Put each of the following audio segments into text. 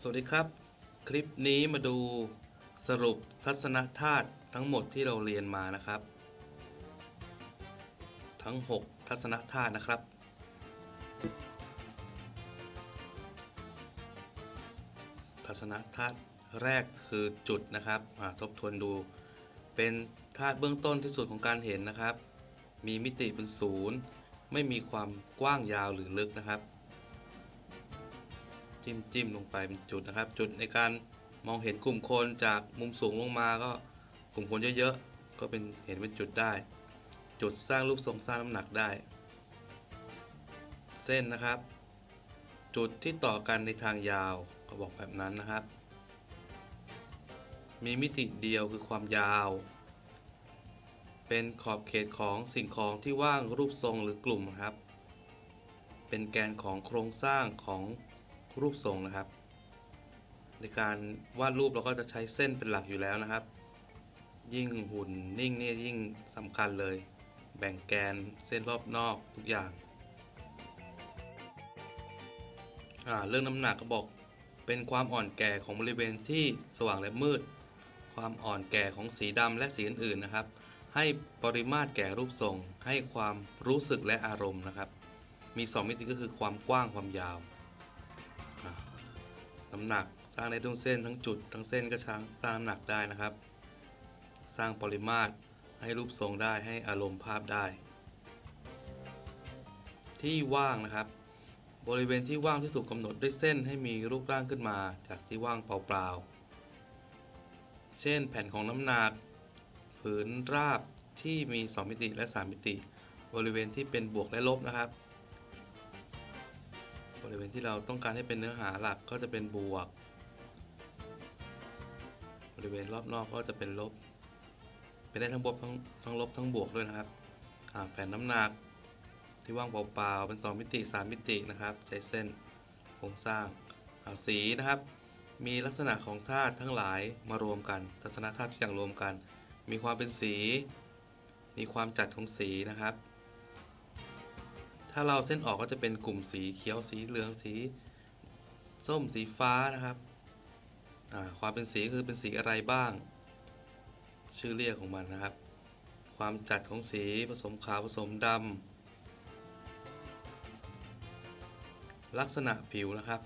สวัสดีครับ คลิปนี้มาดูสรุปทัศนธาตุทั้งหมดที่เราเรียนมานะครับ ทั้ง 6 ทัศนธาตุนะครับ ทัศนธาตุแรกคือจุดนะครับทบทวนดู เป็นธาตุเบื้องต้นที่สุดของการเห็นนะครับ มีมิติเป็นศูนย์ไม่มีความกว้างยาวหรือลึกนะครับ จิ้มจิ้มลงไปเป็นจุดนะครับ จุดในการมองเห็นกลุ่มคนจากมุมสูงลงมาก็กลุ่มคนเยอะๆก็เป็นเห็นเป็นจุดได้ จุดสร้างรูปทรงสร้างน้ำหนักได้ เส้นนะครับ จุดที่ต่อกันในทางยาวก็บอกแบบนั้นนะครับ มีมิติเดียวคือความยาว เป็นขอบเขตของสิ่งของที่ว่างรูปทรงหรือกลุ่มครับ เป็นแกนของโครงสร้างของ รูปทรงนะครับ ในการวาดรูปเราก็จะใช้เส้นเป็นหลักอยู่แล้วนะครับ ยิ่งหุ่นนิ่งเนี่ยยิ่งสำคัญเลย แบ่งแกนเส้นรอบนอกทุกอย่างเรื่องน้ำหนักก็บอกเป็นความอ่อนแก่ของบริเวณที่สว่างและมืด ความอ่อนแก่ของสีดำและสีอื่นๆนะครับ ให้ปริมาตรแก่รูปทรง ให้ความรู้สึกและอารมณ์นะครับ มี 2 มิติก็คือความกว้างความยาว น้ำหนักสร้างได้ทุกเส้นทั้งจุดทั้งเส้นก็ช้างสร้างน้ำหนักได้นะครับ สร้างปริมาตรให้รูปทรงได้ให้อารมณ์ภาพได้ ที่ว่างนะครับ บริเวณที่ว่างที่ถูกกำหนดด้วยเส้นให้มีรูปร่างขึ้นมาจากที่ว่างเปล่าๆ เช่นแผ่นของน้ำหนัก ผืนราบที่มี 2 มิติและ 3 มิติ บริเวณที่เป็นบวกและลบนะครับบ ริเวณที่เราต้องการให้เป็นเนื้อหาหลักก็จะเป็นบวก บริเวณรอบนอกก็จะเป็นลบ เป็นได้ทั้งบวกทั้งทั้งลบทั้งบวกด้วยนะครับแผ่นน้ำหนักที่ว่างเปล่าๆเป็น 2 มิติ 3 มิตินะครับ ใช้เส้นโครงสร้างาสีนะครับ มีลักษณะของธาตุทั้งหลายมารวมกันทัศนธาตุทุกอย่างรวมกัน มีความเป็นสี มีความจัดของสีนะครับ ถ้าเราเส้นออกก็จะเป็นกลุ่มสีเขียวสีเหลืองสีส้มสีฟ้านะครับความเป็นสีคือเป็นสีอะไรบ้าง ชื่อเรียกของมันนะครับ ความจัดของสีผสมขาวผสมดำลักษณะผิวนะครับ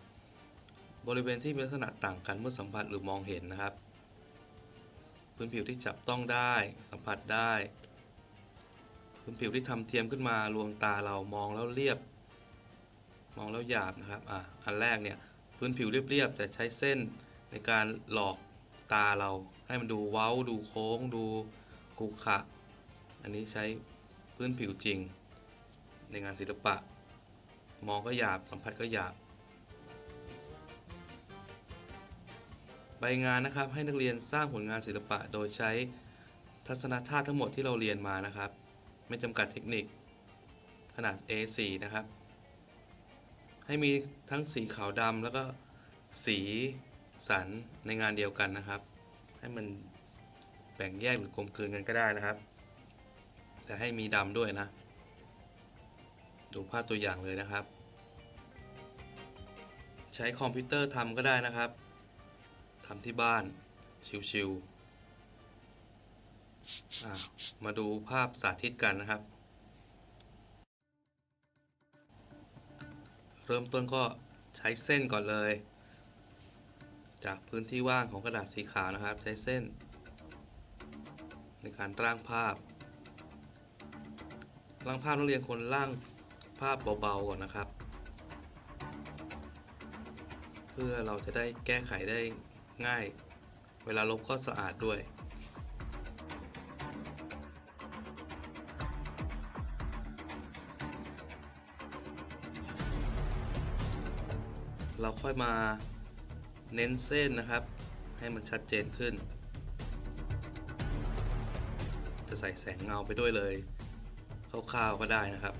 บริเวณที่มีลักษณะต่างกันเมื่อสัมผัสหรือมองเห็นนะครับ พื้นผิวที่จับต้องได้สัมผัสได้ พื้นผิวที่ทำเทียมขึ้นมาลวงตาเรามองแล้วเรียบ มองแล้วหยาบนะครับอะอันแรกเนี่ยพื้นผิวเรียบๆแต่ใช้เส้นในการหลอกตาเรา ให้มันดูเว้าดูโค้ง ดูขรุขะ อันนี้ใช้พื้นผิวจริง ในงานศิลปะ มองก็หยาบสัมผัสก็หยาบ ใบงานนะครับให้นักเรียนสร้างผลงานศิลปะโดยใช้ทัศนธาตุทั้งหมดที่เราเรียนมานะครับ ไม่จำกัดเทคนิค ขนาด A4 นะครับ ให้มีทั้งสีขาวดำแล้วก็สีสันในงานเดียวกันนะครับ ให้มันแบ่งแยกหรือกลมกลืนกันก็ได้นะครับ แต่ให้มีดำด้วยนะ ดูภาพตัวอย่างเลยนะครับ ใช้คอมพิวเตอร์ทำก็ได้นะครับทำที่บ้านชิวๆ มาดูภาพสาธิตกันนะครับ เริ่มต้นก็ใช้เส้นก่อนเลย จากพื้นที่ว่างของกระดาษสีขาวนะครับ ใช้เส้น ในการร่างภาพ ร่างภาพนักเรียนคนร่างภาพเบาๆก่อนนะครับ เพื่อเราจะได้แก้ไขได้ง่าย เวลาลบก็สะอาดด้วย เราค่อยมาเน้นเส้นนะครับ ให้มันชัดเจนขึ้น จะใส่แสงเงาไปด้วยเลยคร่าวๆก็ได้นะครับ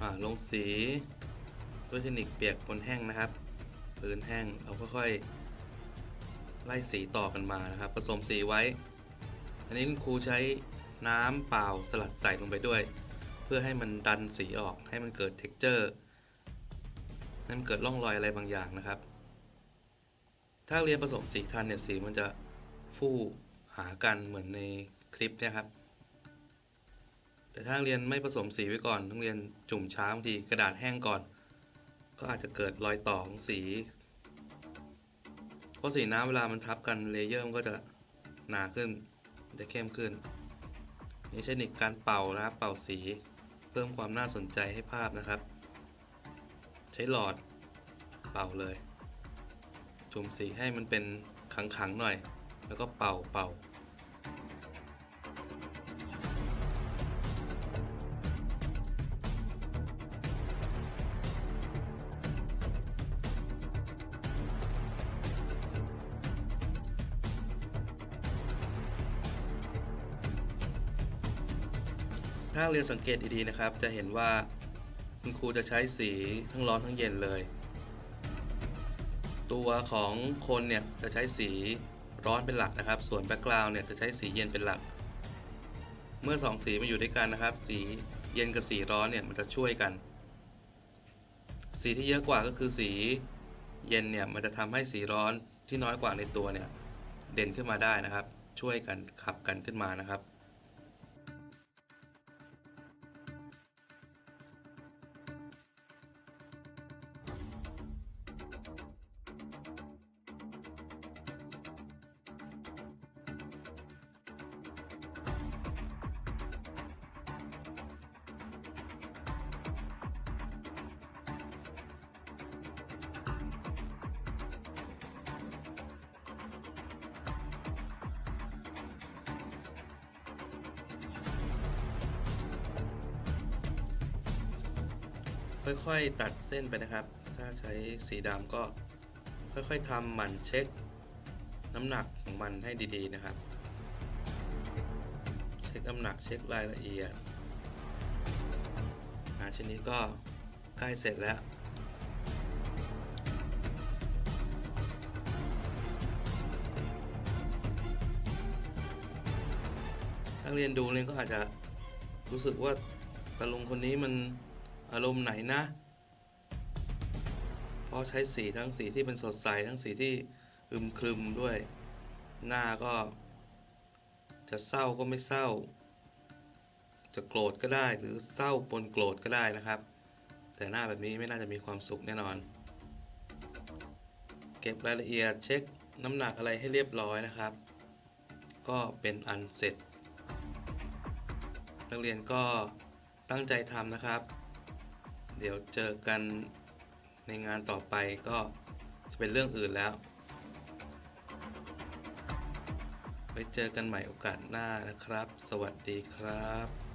อ่าลงสีด้วยเทคนิคเปียกบนแห้งนะครับพื้นแห้งเราค่อยๆไล่สีต่อกันมานะครับ ผสมสีไว้ อันนี้คุณครูใช้น้ำเปล่าสลัดใส่ลงไปด้วย เพื่อให้มันดันสีออกให้มันเกิด t e x t อร์ให้มันเกิดร่องรอยอะไรบางอย่างนะครับ ถ้าเรียนผสมสีทันเนี่ยสีมันจะฟู่หากันเหมือนในคลิปเนี่ยครับแต่ถ้าเรียนไม่ผสมสีไว้ก่อนต้องเรียนจุ่มช้าบางทีกระดาษแห้งก่อน ก็อาจจะเกิดรอยต่อของสี เพราะสีน้ำเวลามันทับกันเลเยอร์มันก็จะหนาขึ้นจะเข้มขึ้น นี่เทคนิคการเป่านะครับเป่าสี พิ่มความน่าสนใจให้ภาพนะครับ ใช้หลอดเป่าเลยจุ่มสีให้มันเป็นขังๆหน่อย แล้วก็เป่าเป่า ถ้าเรียนสังเกตดีๆนะครับ จะเห็นว่าคุณครูจะใช้สีทั้งร้อนทั้งเย็นเลย ตัวของคนเนี่ยจะใช้สีร้อนเป็นหลักนะครับ ส่วนแบ็กกราวน์เนี่ยจะใช้สีเย็นเป็นหลัก เมื่อสองสีมาอยู่ด้วยกันนะครับ สีเย็นกับสีร้อนเนี่ยมันจะช่วยกัน สีที่เยอะกว่าก็คือสีเย็นเนี่ยมันจะทำให้สีร้อนที่น้อยกว่าในตัวเนี่ยเด่นขึ้นมาได้นะครับ ช่วยกันขับกันขึ้นมานะครับ ค่อยๆ ตัดเส้นไปนะครับ ถ้าใช้สีดำก็ค่อยๆทำหมั่นเช็ค น้ำหนักของมันให้ดีๆนะครับ เช็คน้ำหนักเช็ครายละเอียดงานชิ้นนี้ก็ใกล้เสร็จแล้วนักเรียนดูเนี่ยก็อาจจะรู้สึกว่าตาลุงคนนี้มัน อารมณ์ไหนนะ เพราะใช้สีทั้งสีที่เป็นสดใสทั้งสีที่อึมครึมด้วย หน้าก็ จะเศร้าก็ไม่เศร้า จะโกรธก็ได้หรือเศร้าปนโกรธก็ได้นะครับ แต่หน้าแบบนี้ไม่น่าจะมีความสุขแน่นอน เก็บรายละเอียดเช็คน้ำหนักอะไรให้เรียบร้อยนะครับ ก็เป็นอันเสร็จ นักเรียนก็ตั้งใจทำนะครับ เดี๋ยวเจอกันในงานต่อไปก็จะเป็นเรื่องอื่นแล้ว ไว้เจอกันใหม่โอกาสหน้านะครับ สวัสดีครับ